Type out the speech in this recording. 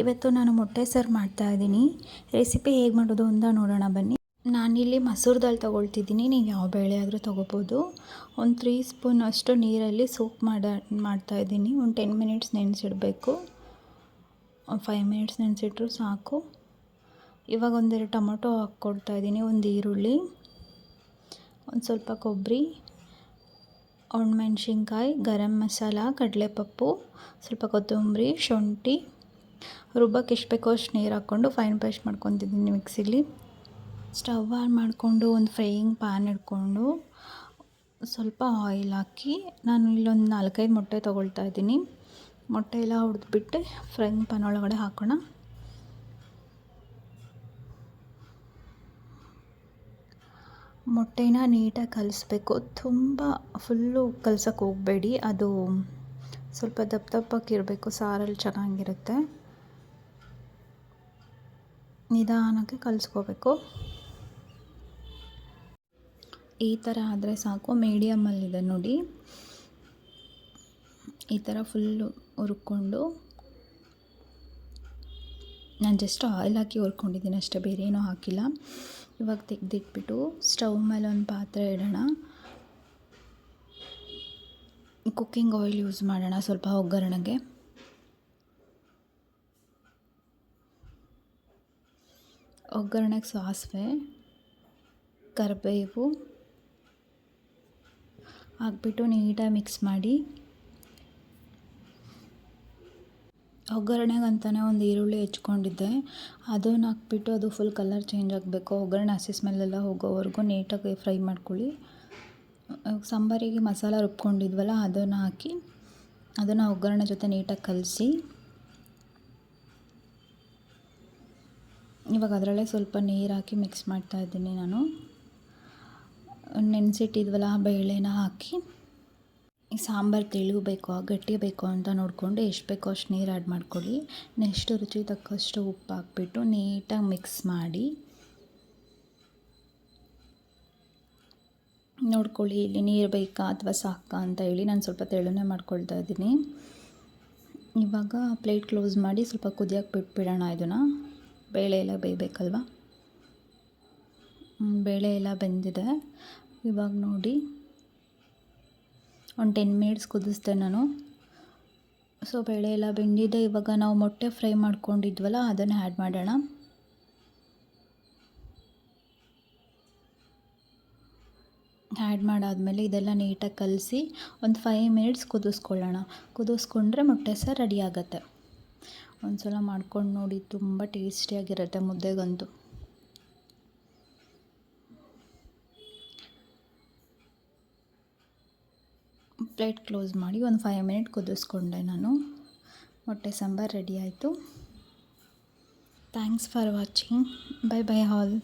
ಇವತ್ತು ನಾನು ಮೊಟ್ಟೆ ಸರ್ ಮಾಡ್ತಾ ಇದ್ದೀನಿ. ರೆಸಿಪಿ ಹೇಗೆ ಮಾಡೋದು ಅಂತ ನೋಡೋಣ ಬನ್ನಿ. ನಾನಿಲ್ಲಿ ಮಸೂರ್ ದಾಲ್ ತೊಗೊಳ್ತಿದ್ದೀನಿ. ನೀವು ಯಾವ ಬೇಳೆ ಆದರೂ ತೊಗೋಬೋದು. ಒಂದು ತ್ರೀ ಸ್ಪೂನ್ ಅಷ್ಟು ನೀರಲ್ಲಿ ಸೋಪ್ ಮಾಡ ಮಾಡ್ತಾಯಿದ್ದೀನಿ ಒಂದು ಟೆನ್ ಮಿನಿಟ್ಸ್ ನೆನೆಸಿಡಬೇಕು. ಒಂದು ಫೈವ್ ಮಿನಿಟ್ಸ್ ನೆನೆಸಿಟ್ರು ಸಾಕು. ಇವಾಗ ಒಂದೆರಡು ಟೊಮೊಟೊ ಹಾಕ್ಕೊಡ್ತಾಯಿದ್ದೀನಿ ಒಂದು ಈರುಳ್ಳಿ. ಒಂದು ಸ್ವಲ್ಪ ಕೊಬ್ಬರಿ ಒಣಮೆಣ್ಸಿನ್ಕಾಯಿ ಗರಂ ಮಸಾಲ, ಕಡಲೆಪಪ್ಪು, ಸ್ವಲ್ಪ ಕೊತ್ತಂಬರಿ, ಶುಂಠಿ ರುಬ್ಬಕ್ಕೆ ಎಷ್ಟು ಬೇಕೋ ಅಷ್ಟು ನೀರು ಹಾಕ್ಕೊಂಡು ಫೈನ್ ಪೇಸ್ಟ್ ಮಾಡ್ಕೊತಿದ್ದೀನಿ ಮಿಕ್ಸಿಲಿ ಸ್ಟವ್ ಆನ್ ಮಾಡಿಕೊಂಡು ಒಂದು ಫ್ರೈಯಿಂಗ್ ಪ್ಯಾನ್ ಇಟ್ಕೊಂಡು ಸ್ವಲ್ಪ ಆಯಿಲ್ ಹಾಕಿ ನಾನು ಇಲ್ಲೊಂದು ನಾಲ್ಕೈದು ಮೊಟ್ಟೆ ತೊಗೊಳ್ತಾ ಇದ್ದೀನಿ. ಮೊಟ್ಟೆ ಎಲ್ಲ ಹೊಡೆದ್ಬಿಟ್ಟು ಫ್ರೈಯಿಂಗ್ ಪ್ಯಾನ್ ಒಳಗಡೆ ಹಾಕೋಣ. ಮೊಟ್ಟೆನ ನೀಟಾಗಿ ಕಲಿಸ್ಬೇಕು. ತುಂಬ ಫುಲ್ಲು ಕಲ್ಸೋಕ್ಕೆ ಹೋಗಬೇಡಿ. ಅದು ಸ್ವಲ್ಪ ದಪ್ಪ ದಪ್ಪಕ್ಕಿರಬೇಕು ಸಾರಲ್ಲಿ ಚೆನ್ನಾಗಿರುತ್ತೆ. ನಿಧಾನಕ್ಕೆ ಕಲಿಸ್ಕೋಬೇಕು. ಈ ಥರ ಆದರೆ ಸಾಕು. ಮೀಡಿಯಮಲ್ಲಿದೆ ನೋಡಿ. ಈ ಥರ ಫುಲ್ಲು ಹುರ್ಕೊಂಡು ನಾನು ಜಸ್ಟ್ ಆಯಿಲ್ ಹಾಕಿ ಹುರ್ಕೊಂಡಿದ್ದೀನಿ, ಅಷ್ಟೇ ಬೇರೆ ಏನೂ ಹಾಕಿಲ್ಲ. ಇವಾಗ ತೆಗೆದಿಟ್ಬಿಟ್ಟು ಸ್ಟವ್ ಮೇಲೆ ಒಂದು ಪಾತ್ರೆ ಇಡೋಣ. ಕುಕ್ಕಿಂಗ್ ಆಯಿಲ್ ಯೂಸ್ ಮಾಡೋಣ ಸ್ವಲ್ಪ ಒಗ್ಗರಣೆಗೆ. ಒಗ್ಗರಣೆಗೆ ಸಾಸಿವೆ, ಕರಿಬೇವು ಹಾಕ್ಬಿಟ್ಟು ನೀಟಾಗಿ ಮಿಕ್ಸ್ ಮಾಡಿ ಒಗ್ಗರಣೆಗೆ ಅಂತಲೇ ಒಂದು ಈರುಳ್ಳಿ ಹೆಚ್ಕೊಂಡಿದ್ದೆ. ಅದನ್ನ ಹಾಕ್ಬಿಟ್ಟು ಅದು ಫುಲ್ ಕಲರ್ ಚೇಂಜ್ ಆಗಬೇಕು. ಒಗ್ಗರಣೆ ಹಸಿ ಸ್ಮೆಲ್ಲೆಲ್ಲ ಹೋಗೋವರೆಗೂ ನೀಟಾಗಿ ಫ್ರೈ ಮಾಡ್ಕೊಳ್ಳಿ. ಸಾಂಬಾರಿಗೆ ಮಸಾಲ ರುಬ್ಕೊಂಡಿದ್ವಲ್ಲ, ಅದನ್ನು ಹಾಕಿ ಅದನ್ನು ಒಗ್ಗರಣೆ ಜೊತೆ ನೀಟಾಗಿ ಕಲಸಿ. ಇವಾಗ ಅದರಲ್ಲೇ ಸ್ವಲ್ಪ ನೀರು ಹಾಕಿ ಮಿಕ್ಸ್ ಮಾಡ್ತಾ ಇದ್ದೀನಿ ನಾನು. ನೆನೆಸಿಟ್ಟಿದ್ವಲ್ಲ, ಬೇಳೆನ ಹಾಕಿ. ಸಾಂಬಾರು ತೆಳು ಬೇಕೋ ಗಟ್ಟಿ ಬೇಕೋ ಅಂತ ನೋಡಿಕೊಂಡು ಎಷ್ಟು ಬೇಕೋ ಅಷ್ಟು ನೀರು ಆ್ಯಡ್ ಮಾಡ್ಕೊಳ್ಳಿ. ನೆಕ್ಸ್ಟ್ ರುಚಿ ತಕ್ಕಷ್ಟು ಉಪ್ಪು ಹಾಕ್ಬಿಟ್ಟು ನೀಟಾಗಿ ಮಿಕ್ಸ್ ಮಾಡಿ. ನೋಡ್ಕೊಳ್ಳಿ ಇಲ್ಲಿ ನೀರು ಬೇಕಾ ಅಥವಾ ಸಾಕಾ ಅಂತ ಹೇಳಿ ನಾನು ಸ್ವಲ್ಪ ತೆಳುನೆ ಮಾಡ್ಕೊಳ್ತಾ ಇದ್ದೀನಿ. ಇವಾಗ ಪ್ಲೇಟ್ ಕ್ಲೋಸ್ ಮಾಡಿ ಸ್ವಲ್ಪ ಕುದಿಯೋಕೆ ಬಿಟ್ಬಿಡೋಣ ಇದನ್ನು. ಬೇಳೆ ಎಲ್ಲ ಬೇಯಬೇಕಲ್ವ? ಬೇಳೆ ಎಲ್ಲ ಬೆಂದಿದೆ. ಇವಾಗ ನೋಡಿ. ಒಂದು ಟೆನ್ ಮಿನಿಟ್ಸ್ ಕುದಿಸ್ದೆ ನಾನು. ಸೊ ಬೇಳೆ ಎಲ್ಲ ಬೆಂದಿದೆ. ಇವಾಗ ನಾವು ಮೊಟ್ಟೆ ಫ್ರೈ ಮಾಡ್ಕೊಂಡಿದ್ವಲ್ಲ, ಅದನ್ನು ಆ್ಯಡ್ ಮಾಡೋಣ. ಆ್ಯಡ್ ಮಾಡಾದಮೇಲೆ ಇದೆಲ್ಲ ನೀಟಾಗಿ ಕಲಸಿ ಒಂದು ಫೈವ್ ಮಿನಿಟ್ಸ್ ಕುದಿಸ್ಕೊಳ್ಳೋಣ. ಕುದಿಸ್ಕೊಂಡ್ರೆ ಮೊಟ್ಟೆ ಸಹ ರೆಡಿ ಆಗುತ್ತೆ. ಒಂದು ಸಲ ಮಾಡ್ಕೊಂಡು ನೋಡಿ, ತುಂಬ ಟೇಸ್ಟಿಯಾಗಿರುತ್ತೆ ಮುದ್ದೆಗಂತೂ. ಪ್ಲೇಟ್ ಕ್ಲೋಸ್ ಮಾಡಿ ಒಂದು ಫೈವ್ ಮಿನಿಟ್ ಕುದಿಸ್ಕೊಂಡೆ ನಾನು. ಮೊಟ್ಟೆ ಸಾಂಬಾರು ರೆಡಿ ಆಯಿತು. Thanks for watching bye bye hall